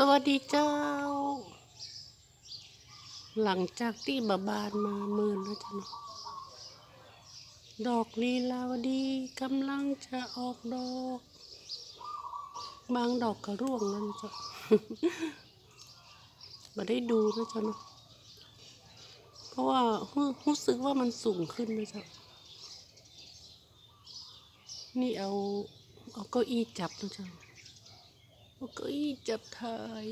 สวัสดีเจ้า หลังจากที่บาบานมาเมินแล้วจ้ะเนาะดอกลีลาวดีกำลังจะออกดอก บางดอกก็ร่วงแล้วนะจ๊ะมาได้ดูนะจ๊ะเนาะเพราะว่ารู้รู้สึกว่ามันสูงขึ้นนะจ๊ะนี่เอาเอาเก้าอี้จับนะจ๊ะ เอาเก็อีจับถ่าย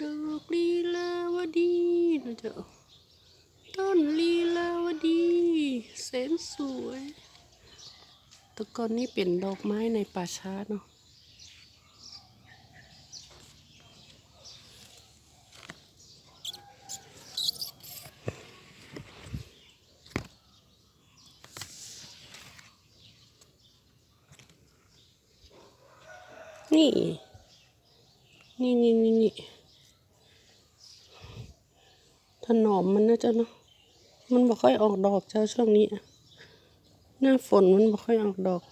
ดอกลีลาวดีนะเจ้าต้นลีลาวดีแสนสวยแตะกอนนี้เป็นดอกไม้ในป่าช้าเนาะ นี่ นี่นี่นี่นี่ถนอมมันนะเจ๊ะเนาะ มันบ่ค่อยออกดอกเจ้าช่วงนี้ หน้าฝนมันบ่ค่อยออกดอก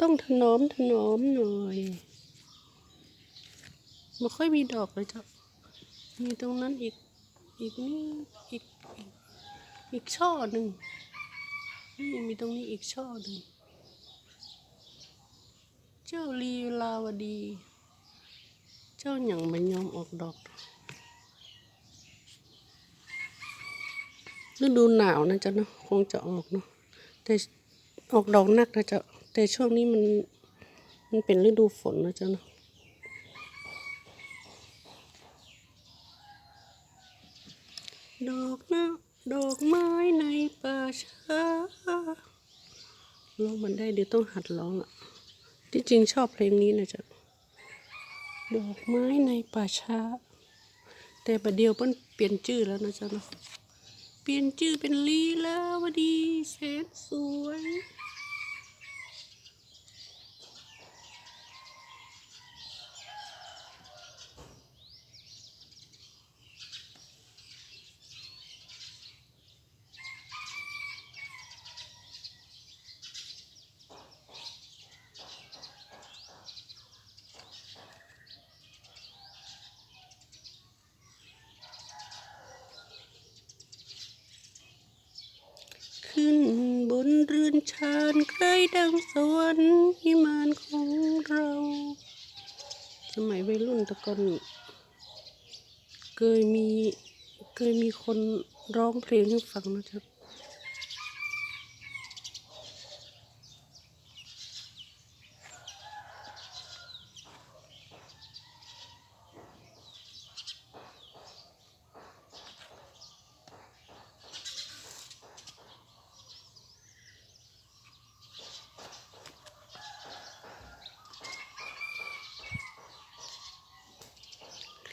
ต้องถนอมถนอมหน่อยบ่ค่อยมีดอกเลยเจ้ะมีตรงนั้นอีก อีกนี่อีกอีกอีกช่อหนึ่งนี่มีตรงนี้อีกช่อหนึ่ง เจ้าลีลาวดี เจ้าหยังไม่ยอมออกดอกฤดูหนาวนะจ๊ะเนาะคงจะออกเนาะแต่ออกดอกนักนะจ๊ะแต่ช่วงนี้มันมันเป็นฤดูฝนนะจ๊ะเนาะดอกนะดอกไม้ในป่าช้าร้องมันได้เดี๋ยวต้องหัดร้องอะ ที่จริงชอบเพลงนี้นะจ๊ะดอกไม้ในป่าช้า แต่ประเดี๋ยวเพิ่นเปลี่ยนชื่อแล้วนะจ๊ะเนาะเปลี่ยนชื่อเป็นลีลาวดีแสนสวย ขึ้นบนเรือนชานใครดังสวรรค์วิมานของเรา สมัยวัยรุ่นตะกอนเคยมีเคยมีคนร้องเพลงให้ฟังนะครับ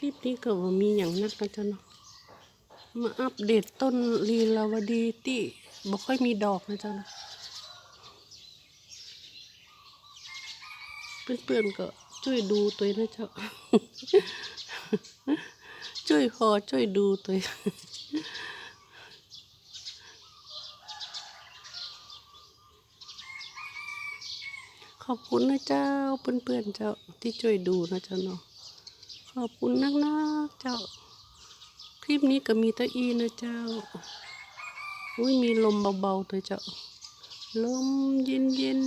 คลิปนี้ก็ว่ามีอย่างนักนะจ๊ะเนาะมาอัปเดตต้นลีลาวดีที่บ่ค่อยมีดอกนะจ๊ะเนาะเพื่อนๆก็ช่วยดูตัวนะเจ๊ะช่วยพอช่วยดูตัวขอบคุณนะเจ้าเพื่อนๆเจ้าที่ช่วยดูนะเจ้าเนาะ อบคุณนักนะเจ้า คลิปนี้ก็มีตะอีนะเจ้า อุ้ยมีลมเบาๆตัวเจ้า ลมเย็นเย็น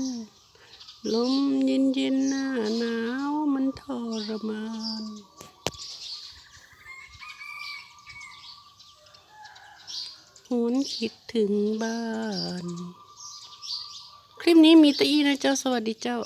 ๆลมเย็นเย็นๆหน้าหนาวมันทรมานหวนคิดถึงบ้าน คลิปนี้มีตะอีนะเจ้า สวัสดีเจ้า